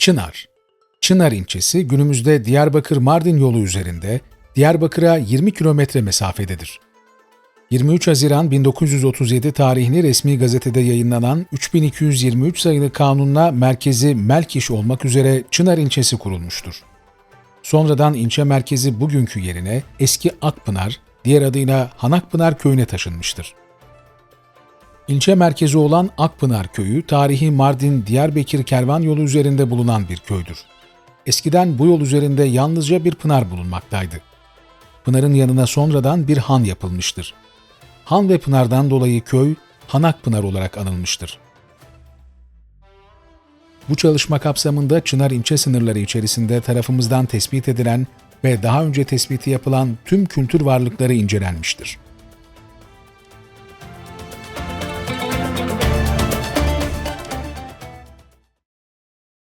Çınar Çınar ilçesi günümüzde Diyarbakır-Mardin yolu üzerinde Diyarbakır'a 20 kilometre mesafededir. 23 Haziran 1937 tarihli resmi gazetede yayınlanan 3223 sayılı kanunla merkezi Melkiş olmak üzere Çınar ilçesi kurulmuştur. Sonradan ilçe merkezi bugünkü yerine eski Akpınar, diğer adıyla Hanakpınar köyüne taşınmıştır. İlçe merkezi olan Akpınar köyü, tarihi Mardin-Diyarbakır kervan yolu üzerinde bulunan bir köydür. Eskiden bu yol üzerinde yalnızca bir pınar bulunmaktaydı. Pınarın yanına sonradan bir han yapılmıştır. Han ve pınardan dolayı köy Hanakpınar olarak anılmıştır. Bu çalışma kapsamında Çınar ilçe sınırları içerisinde tarafımızdan tespit edilen ve daha önce tespiti yapılan tüm kültür varlıkları incelenmiştir.